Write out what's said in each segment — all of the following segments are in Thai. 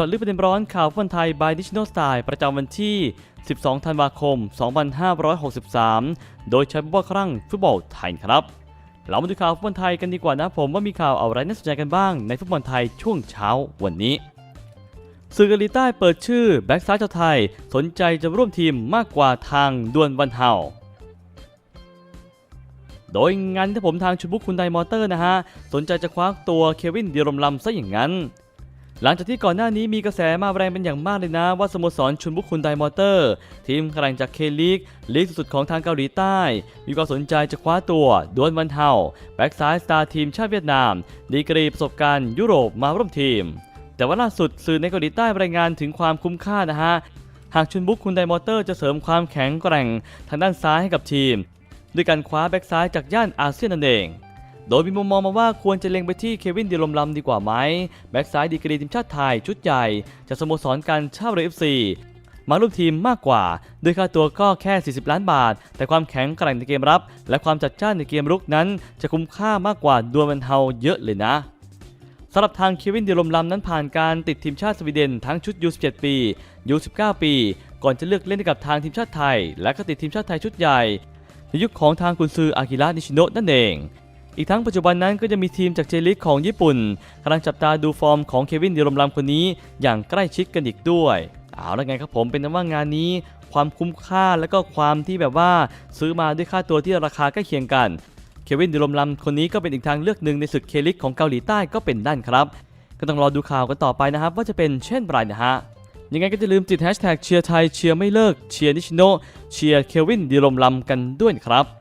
จอดลึกประเด็นร้อนข่าวฟุตบอลไทย by National Style ประจำวันที่ 12 ธันวาคม 2563 โดยใช้ฟุตบอลครั้งฟุตบอลไทยครับ เรามาดูข่าวฟุตบอลไทยกันดีกว่านะผมว่ามีข่าวอะไรน่าสนใจกันบ้างในฟุตบอลไทยช่วงเช้าวันนี้สื่อเกาหลีใต้เปิดชื่อแบ็กซ้ายชาวไทย สนใจจะร่วมทีมมากกว่าทางดวนวันเฮาโดยงานที่ผมทางชุดบุกคุณไดมอเตอร์นะฮะ สนใจจะคว้าตัวเควินเดียรมลำซะอย่างนั้น หลังจากที่ก่อนหน้านี้มีกระแสมาแรงเป็นอย่างมากเลยนะ ว่าสโมสรชุนบุกคุณไดมอเตอร์ ทีมแข่งจากเคลีกลีกสุดๆของทางเกาหลีใต้ มีความสนใจจะคว้าตัวดวนวันเฮาแบ็กซ้ายสตาร์ทีมชาติเวียดนาม ดีกรีประสบการณ์ยุโรปมาร่วมทีม แต่ว่าล่าสุดสื่อในเกาหลีใต้รายงานถึงความคุ้มค่านะฮะหากชุนบุกคุณไดมอเตอร์จะเสริมความแข็งแกร่งทางด้านซ้ายให้กับทีม ด้วยการคว้าแบ็กซ้ายจากย่านอาเซียนนั่นเอง โดยมีมุมมองมาว่าควรจะเล็งไปที่เควินเดียรมลำดีกว่าไหมแบ็กซ้ายดีกรีทีมชาติไทยชุดใหญ่จากสโมสรการชาเรือเอฟซีมาร่วมทีมมากกว่า โดยค่าตัวก็แค่ 40 ล้านบาท แต่ความแข็งแกร่งในเกมรับ และความจัดจ้านในเกมรุกนั้น จะคุ้มค่ามากกว่าดวลมันเฮาเยอะเลยนะสำหรับทางเควินเดียรมลำนั้นผ่านการติดทีมชาติสวีเดนทั้งชุด U17 ปี U19 ปี ก่อนจะเลือกเล่นกับทางทีมชาติไทย และก็ติดทีมชาติไทยชุดใหญ่ในยุคของทางกุนซืออากิระนิชิโนะนั่นเอง อีกทั้งปัจจุบันนั้นก็จะมีทีมจากเจลิกของญี่ปุ่นกำลังจับตาดูฟอร์มของเควินเดียรมลำคนนี้อย่างใกล้ชิดกันอีกด้วยเอาละไงครับผมเป็นว่างานนี้ความคุ้มค่าและก็ความที่แบบว่าซื้อมาด้วยค่าตัวที่ราคาใกล้เคียงกัน เควินเดียรมลำคนนี้ก็เป็นอีกทางเลือกหนึ่งในศึกเคลิกของเกาหลีใต้ก็เป็นด้านครับ ก็ต้องรอดูข่าวกันต่อไปนะครับ ว่าจะเป็นเช่นไรนะฮะยังไงก็จะลืมติดแฮชแท็กเชียร์ไทยเชียร์ไม่เลิกเชียร์นิชโนเชียร์เควินเดียรมลำกันด้วยครับ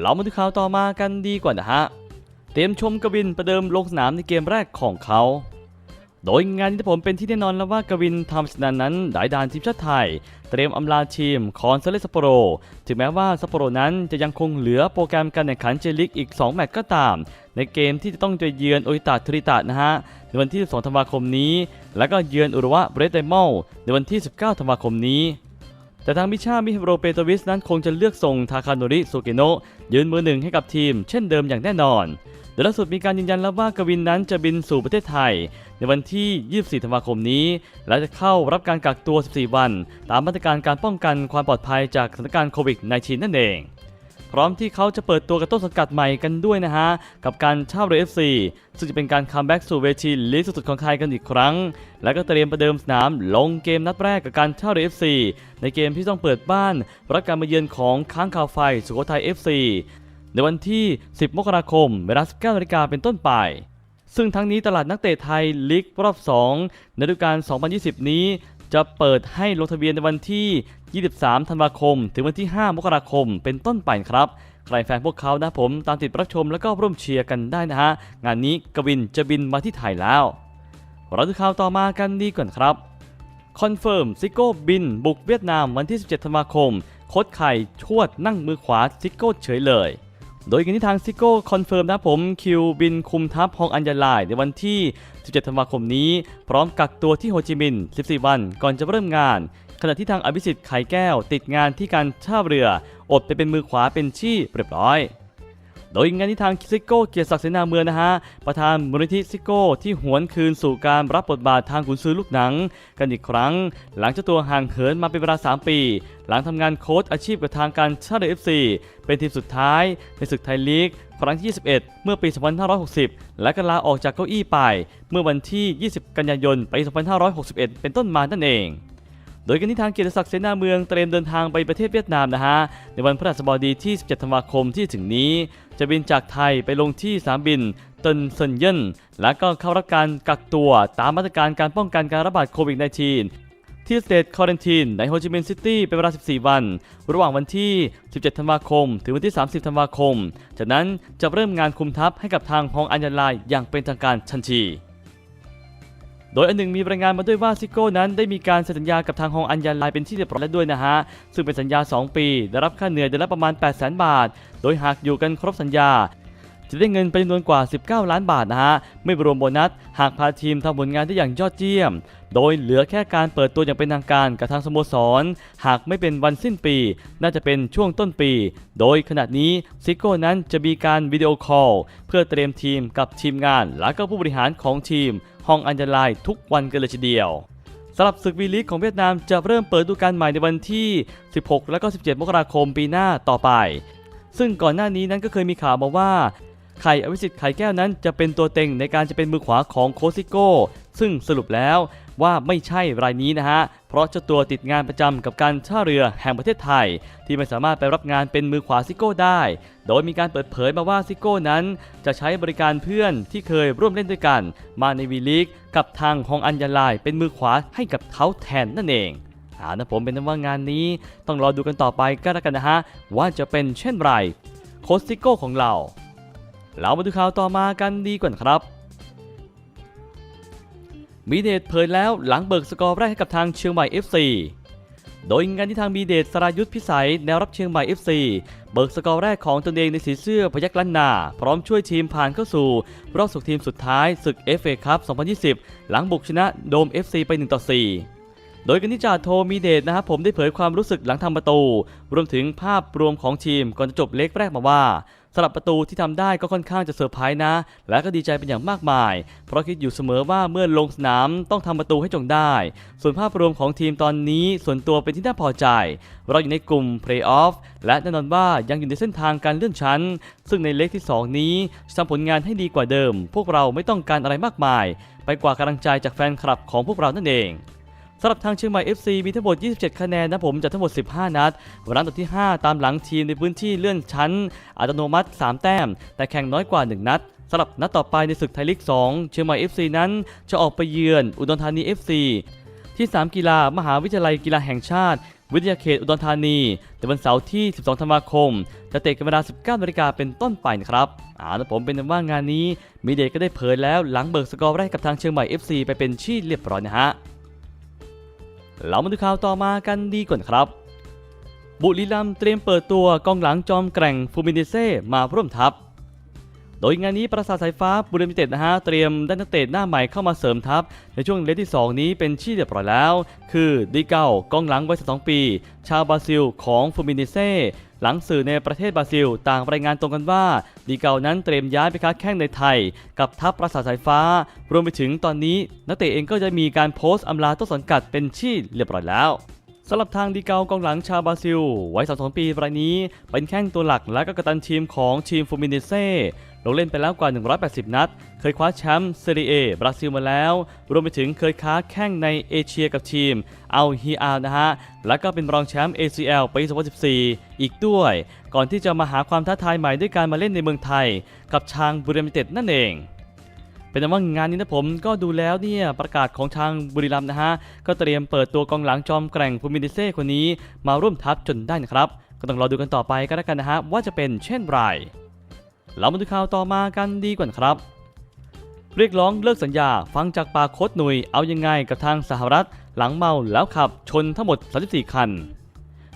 เรามาดูข่าวต่อมากันดีกว่านะฮะ เตรียมชมกวินประเดิมลงสนามในเกมแรกของเขา โดยงานนี้ผมเป็นที่แน่นอนแล้วว่ากวินทำสนานนั้นได้ดานทีมชาติไทย เตรียมอำลาทีมคอนเซเลสโปโร ถึงแม้ว่าซัปโปโรนั้นจะยังคงเหลือโปรแกรมการแข่งขันเจลิกอีก 2 แมตช์ก็ตาม ในเกมที่จะต้องไปเยือนโออิตาทริตะนะฮะในวันที่ 12 ธันวาคมนี้ แล้วก็เยือนอุรุวะเบรดไดมอลในวันที่ 19 ธันวาคมนี้ แต่ทางมิชามิฮโรเปโตวิสนั้นคงจะเลือกส่งทาคาโนริโซเกโนะยืนมือหนึ่งให้กับทีมเช่นเดิมอย่างแน่นอนโดยล่าสุดมีการยืนยันแล้วว่ากวินนั้นจะบินสู่ประเทศไทย ในวันที่ 24 ธันวาคมนี้ และจะเข้ารับการกักตัว 14 วัน ตามมาตรการการป้องกันความปลอดภัยจากสถานการณ์โควิด -19 นั่นเอง พร้อมที่เขาจะเปิดตัวกับต้นสังกัดใหม่กันด้วยนะฮะ กับการเช่าเรือ FC ซึ่งจะเป็นการคัมแบ็กสู่เวทีลีกสุดๆของไทยกันอีกครั้ง และก็เตรียมประเดิมสนามลงเกมนัดแรกกับการเช่าเรือ FC ในเกมที่ต้องเปิดบ้านรับการมาเยือนของค้างคาวไฟสุโขทัย FC ในวันที่ 10 มกราคม เวลา 19นาฬิกาเป็นต้นไป ซึ่งทั้งนี้ตลาดนักเตะไทยลีกรอบ 2 ในฤดูกาล2020 นี้ จะเปิดให้ลงทะเบียนในวันที่ 23 ธันวาคม ถึงวันที่ 5 มกราคม เป็นต้นไปครับ ใครแฟนพวกเขานะผมตามติดรับชมแล้วก็ร่วมเชียร์กันได้นะฮะ งานนี้กวินจะบินมาที่ไทยแล้ว เราดูข่าวต่อมากันดีก่อนครับคอนเฟิร์มซิโก้บิน บุกเวียดนามวันที่ 17 ธันวาคม โค้ชไข่ชวดนั่งมือขวาซิโก้เฉยเลย โดยกันที่ทางซิโก้คอนเฟิร์มนะผมคิวบินคุมทัพฮองอัญญาลายในวันที่ 17 ธันวาคมนี้ พร้อมกักตัวที่โฮจิมินห์ 14 วันก่อนจะเริ่มงาน ขณะที่ทางอภิสิทธิ์ไข่แก้ว ติดงานที่การท่าเรือ อดไปเป็นมือขวาเป็นชี่เรียบร้อย โดยงานที่ทางซิโก้เกียรติศักดิ์เสนาเมืองนะฮะประธานมูลนิธิซิโก้ที่หวนคืนสู่การรับบทบาททางขุนซือลูกหนัง กันอีกครั้ง หลังเจ้าตัวห่างเหินมาเป็นเวลา 3 ปี หลังทำงานโค้ชอาชีพกับทางการชาติเอฟซีเป็นทีมสุดท้ายในศึกไทยลีกครั้งที่ 21 เมื่อปี 2560 และก็ลาออกจากเก้าอี้ไป เมื่อวันที่ 20 กันยายนปี 2561 เป็นต้นมานั่นเอง โดยกันที่ทางเกียรติศักดิ์เสนาเมืองเตรียมเดินทางไปประเทศเวียดนามนะฮะ ในวันพฤหัสบดีที่ 17 ธันวาคมที่ถึงนี้ จะบินจากไทยไปลงที่สนามบินเตินเซินเยินและก็เข้ารับการกักตัวตามมาตรการการป้องกันการระบาดโควิด -19 ที่สเตทคอร์เรนทีนในโฮจิมินห์ซิตี้เป็นเวลา 14 วัน ระหว่างวันที่ 17 ธันวาคม ถึงวันที่ 30 ธันวาคม จากนั้นจะเริ่มงานคุมทัพให้กับทางฮองอัญญาลายอย่างเป็นทางการทันที โดยอันหนึ่งมีรายงานมาด้วยว่าซิโก้นั้นได้มีการเซ็นสัญญากับทางฮองอัญญาลายเป็นที่เรียบร้อยแล้วด้วยนะฮะ ซึ่งเป็นสัญญา 2 ปี ได้รับค่าเหนื่อยเดือนละประมาณ 8 0 0 0 0 0 บาท โดยหากอยู่กันครบสัญญา จะได้เงินเป็นจำนวนกว่า 19 ล้านบาทนะฮะ ไม่รวมโบนัส หากพาทีมทำผลงานได้อย่างยอดเยี่ยม โดยเหลือแค่การเปิดตัวอย่างเป็นทางการกับทางสโมสร หากไม่เป็นวันสิ้นปี น่าจะเป็นช่วงต้นปี โดยขณะนี้ซิโก้นั้นจะมีการวิดีโอคอลเพื่อเตรียมทีมกับทีมงาน และก็ผู้บริหารของทีมห้องอันดาลายทุกวันกันเลยทีเดียวสำหรับศึกวีลีกของเวียดนามจะเริ่มเปิดฤดูกาลใหม่ในวันที่ 16 และก็ 17 มกราคมปีหน้าต่อไป ซึ่งก่อนหน้านี้นั้นก็เคยมีข่าวมาว่า ไข่อวิสิทธิ์ไข่แก้วนั้นจะเป็นตัวเต็งในการจะเป็นมือขวาของโคซิโก้ ซึ่งสรุปแล้วว่าไม่ใช่รายนี้นะฮะ เพราะเจ้าตัวติดงานประจำกับการท่าเรือแห่งประเทศไทย ที่ไม่สามารถไปรับงานเป็นมือขวาซิโก้ได้ โดยมีการเปิดเผยมาว่าซิโก้นั้น จะใช้บริการเพื่อนที่เคยร่วมเล่นด้วยกัน มาในวีลีกกับทางฮองอัญญาลายเป็นมือขวาให้กับเขาแทนนั่นเองเอานะผมเป็นนว่างานนี้ต้องรอดูกันต่อไปก็แล้วกันนะฮะว่าจะเป็นเช่นไรโคชซิโก้ของเรา เรามาดูข่าวต่อมากันดีกว่าครับ มีเดชเผยแล้วหลังเบิกสกอร์แรกให้กับทางเชียงใหม่ FC โดยงานที่ทางมีเดชสรายุทธพิสัยแนวรับเชียงใหม่ FC เบิกสกอร์แรกของตนเองในสีเสื้อพยักล้านนา พร้อมช่วยทีมผ่านเข้าสู่ รอบสุกทีมสุดท้ายศึก FA Cup 2020 หลังบุกชนะโดม FC ไป1ต่อ4โดยกันนิจาโทมีเดชนะครับผมได้เผยความรู้สึกหลังทำประตู รวมถึงภาพรวมของทีมก่อนจะจบเล็กแรกมาว่า สำหรับประตูที่ทำได้ก็ค่อนข้างจะเซอร์ไพรส์นะ และก็ดีใจเป็นอย่างมากมาย เพราะคิดอยู่เสมอว่าเมื่อลงสนามต้องทำประตูให้จงได้ ส่วนภาพรวมของทีมตอนนี้ส่วนตัวเป็นที่น่าพอใจ เราอยู่ในกลุ่มเพลย์ออฟและแน่นอนว่ายังอยู่ในเส้นทางการเลื่อนชั้น ซึ่งในเล็กที่ 2 นี้ทำผลงานให้ดีกว่าเดิม พวกเราไม่ต้องการอะไรมากมาย ไปกว่ากำลังใจจากแฟนคลับของพวกเรานั่นเอง สำหรับทางเชียงใหม่ FC มีทั้งหมด 27 คะแนนนะผมจากทั้งหมด 15 นัดวันนั้นตัวที่ 5 ตามหลังทีมในพื้นที่เลื่อนชั้น อัตโนมัติ 3 แต้ม แต่แข่งน้อยกว่า 1 นัดสำหรับนัดต่อไปในศึกไทยลีก 2 เชียงใหม่ FC นั้นจะออกไปเยือน อุดรธานี FC ที่ 3 กีฬามหาวิทยาลัยกีฬาแห่งชาติ วิทยาเขตอุดรธานีในวันเสาร์ที่ 12 ธันวาคม จะเตะกันเวลา 19นาฬิกาเป็นต้นไปนะครับอ่าแล้วผมเป็นว่างานนี้ มีเดชก็ได้เผยแล้วหลังเบิกสกอร์แรกกับทางเชียงใหม่ FC ไปเป็นที่เรียบร้อยนะฮะ เรามาดูข่าวต่อมากันดีก่อนครับ บุรีรัมย์เตรียมเปิดตัวกองหลังจอมแกร่งฟูมินิเซ่มาร่วมทัพ โดยงานนี้ประสาทสายฟ้าบุรีรัมย์เต็ดนะฮะเตรียมได้นักเตะหน้าใหม่เข้ามาเสริมทัพ ในช่วงเลทที่ 2 นี้เป็นที่เรียบร้อยแล้ว คือดีเก้ากองหลังวัย12ปี ชาวบราซิลของฟูมินิเซ่ หลังสื่อในประเทศบราซิล ต่างรายงานตรงกันว่าดีเกานั้นเตรียมย้ายไปค้าแข้งในไทย กับทัพประสาทสายฟ้า รวมไปถึงตอนนี้ นักเตะเองก็จะมีการโพสต์อำลาต้นสังกัดเป็นชี่เรียบร้อยแล้วสำหรับทางดีเกากองหลังชาวบราซิล วัย22ปีรายนี้ เป็นแข้งตัวหลักและก็กระตันทีมของทีมฟูมิเนเซ่ ลงเล่นไปแล้วกว่า 180 นัด เคยคว้าแชมป์เซเรียเอบราซิลมาแล้ว รวมไปถึงเคยค้าแข้งในเอเชียกับทีมอัลฮีอานะฮะ และก็เป็นรองแชมป์ ACL ปี 2014 อีกด้วย ก่อนที่จะมาหาความท้าทายใหม่ด้วยการมาเล่นในเมืองไทย กับทางบุรีรัมย์เต็ดนั่นเองเป็นแต่ว่างานนี้นะผมก็ดูแล้วเนี่ยประกาศของทางบุรีรัมย์นะฮะ ก็เตรียมเปิดตัวกองหลังจอมแกร่งฟูมินิเซ่คนนี้มาร่วมทัพจนได้นะครับ ก็ต้องรอดูกันต่อไปก็แล้วกันนะฮะว่าจะเป็นเช่นไร เรามาดูข่าวต่อมากันดีกว่าครับ เรียกร้องเลิกสัญญาฟังจากปากโคดหนุยเอายังไงกับทางสหรัฐ หลังเมาแล้วขับชนทั้งหมด 34 คัน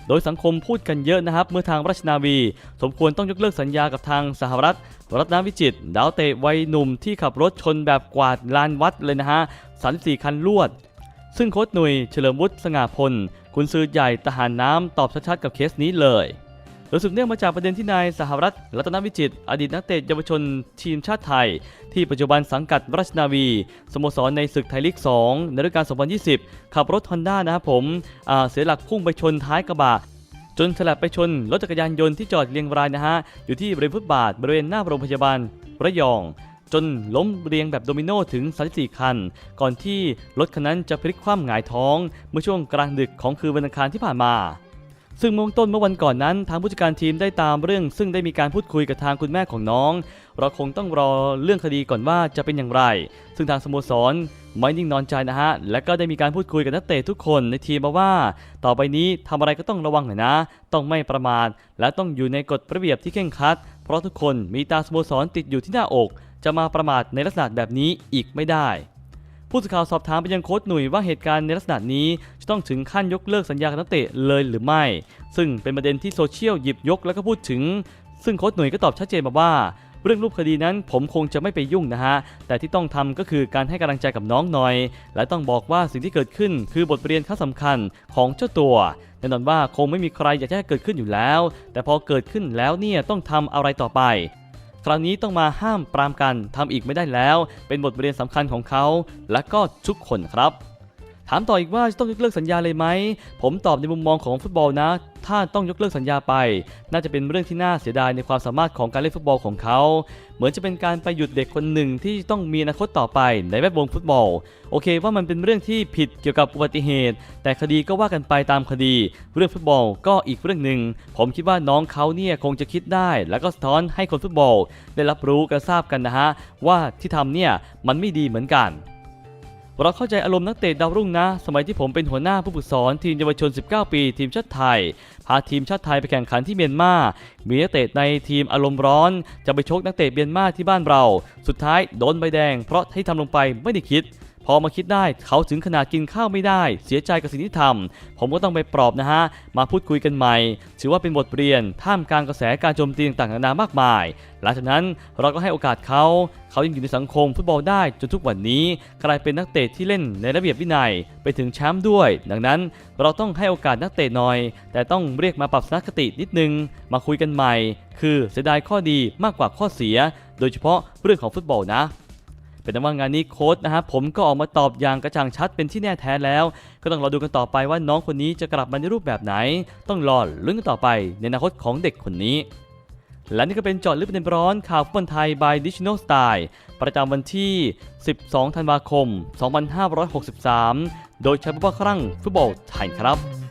โดยสังคมพูดกันเยอะนะครับ เมื่อทางราชนาวี สมควรต้องยกเลิกสัญญากับทางสหรัฐ รัตนวิจิตดาวเตะวัยหนุ่มที่ขับรถชนแบบกวาดลานวัดเลยนะฮะ 34 คันลวดซึ่งโค้ชหนุยเฉลิมวุฒิสง่าพล คุณซื้อใหญ่ทหารน้ำตอบชัดๆกับเคสนี้เลย โดยสืบเนื่องมาจากประเด็นที่นายสหรัฐรัตนวิจิต อดีตนักเตะเยาวชนทีมชาติไทย ที่ปัจจุบันสังกัดราชนาวี สโมสรในศึกไทยลีก 2 ในฤดูกาล 2020 ขับรถฮอนด้านะครับผมเสียหลักพุ่งไปชนท้ายกระบะจนฉลับไปชนรถจักรยานยนต์ที่จอดเรียงรายนะฮะ อยู่ที่บริเวณฟุตบาทบริเวณหน้าโรงพยาบาลระยอง จนล้มเรียงแบบโดมิโนถึง 34 คัน ก่อนที่รถคันนั้นจะพลิกคว่ำหงายท้อง เมื่อช่วงกลางดึกของคืนวันอังคารที่ผ่านมา ซึ่งเมื่อต้นเมื่อวันก่อนนั้น ทางผู้จัดการทีมได้ตามเรื่อง ซึ่งได้มีการพูดคุยกับทางคุณแม่ของน้อง เราคงต้องรอเรื่องคดีก่อนว่าจะเป็นอย่างไร ซึ่งทางสโมสรไม่นิ่งนอนใจนะฮะ และก็ได้มีการพูดคุยกับนักเตะทุกคนในทีมมาว่า ต่อไปนี้ทำอะไรก็ต้องระวังหน่อยนะ ต้องไม่ประมาท และต้องอยู่ในกฎระเบียบที่เคร่งครัด เพราะทุกคนมีตาสโมสรติดอยู่ที่หน้าอก จะมาประมาทในลักษณะแบบนี้อีกไม่ได้ ผู้สื่อข่าวสอบถามไปยังโค้ชหนุ่ยว่าเหตุการณ์ในลักษณะนี้จะต้องถึงขั้นยกเลิกสัญญากับนักเตะเลยหรือไม่ ซึ่งเป็นประเด็นที่โซเชียลหยิบยกแล้วก็พูดถึง ซึ่งโค้ชหนุ่ยก็ตอบชัดเจนมาว่า เรื่องรูปคดีนั้นผมคงจะไม่ไปยุ่งนะฮะ แต่ที่ต้องทำก็คือการให้กำลังใจกับน้องหน่อย และต้องบอกว่าสิ่งที่เกิดขึ้นคือบทเรียนขั้นสำคัญของเจ้าตัวแน่นอนว่าคงไม่มีใครอยากจะให้เกิดขึ้นอยู่แล้ว แต่พอเกิดขึ้นแล้วเนี่ยต้องทำอะไรต่อไป คราวนี้ต้องมาห้ามปรามกันทำอีกไม่ได้แล้ว เป็นบทเรียนสำคัญของเขา และก็ทุกคนครับ ถามต่ออีกว่าจะต้องยกเลิกสัญญาเลยไหม ผมตอบในมุมมองของฟุตบอลนะ ถ้าต้องยกเลิกสัญญาไป น่าจะเป็นเรื่องที่น่าเสียดายในความสามารถของการเล่นฟุตบอลของเขา เหมือนจะเป็นการไปหยุดเด็กคนหนึ่งที่ต้องมีอนาคตต่อไปในแวดวงฟุตบอล โอเคว่ามันเป็นเรื่องที่ผิดเกี่ยวกับอุบัติเหตุ แต่คดีก็ว่ากันไปตามคดี เรื่องฟุตบอลก็อีกเรื่องหนึ่ง ผมคิดว่าน้องเขาเนี่ยคงจะคิดได้ แล้วก็สะท้อนให้คนฟุตบอล ได้รับรู้กันทราบกันนะฮะว่าที่ทำเนี่ยมันไม่ดีเหมือนกัน เราเข้าใจอารมณ์นักเตะดาวรุ่งนะ สมัยที่ผมเป็นหัวหน้าผู้ฝึกสอนทีมเยาวชน 19 ปี ทีมชาติไทย พาทีมชาติไทยไปแข่งขันที่เมียนมา มีนักเตะในทีมอารมณ์ร้อน จะไปชกนักเตะเมียนมาที่บ้านเรา สุดท้ายโดนใบแดง เพราะให้ทำลงไปไม่ได้คิด พอมาคิดได้เขาถึงขนาดกินข้าวไม่ได้ เสียใจกับสิ่งที่ทำผมก็ต้องไปปลอบนะฮะ มาพูดคุยกันใหม่ ถือว่าเป็นบทเรียนท่ามกลางกระแสการโจมตีต่างๆนานามากมาย หลังจากนั้นเราก็ให้โอกาสเขาเขายังอยู่ในสังคมฟุตบอลได้จนทุกวันนี้ กลายเป็นนักเตะที่เล่นในระเบียบวินัยไปถึงแชมป์ด้วย ดังนั้นเราต้องให้โอกาสนักเตะหน่อย แต่ต้องเรียกมาปรับทัศนคตินิดนึง มาคุยกันใหม่ คือเสียดายข้อดีมากกว่าข้อเสีย โดยเฉพาะเรื่องของฟุตบอลนะ เป็นว่างานนี้โค้ชนะครับผมก็ออกมาตอบอย่างกระจ่างชัดเป็นที่แน่แท้แล้ว ก็ต้องรอดูกันต่อไปว่าน้องคนนี้จะกลับมาในรูปแบบไหน ต้องรอลุ้นกันต่อไปในอนาคตของเด็กคนนี้และนี่ก็เป็นจอดลึกประเด็นร้อนข่าวฟุตบอลไทย by Digital Style ประจำวันที่ 12 ธันวาคม 2563 โดยใช้ผู้ว่าครั่งฟุตบอลไทยครับ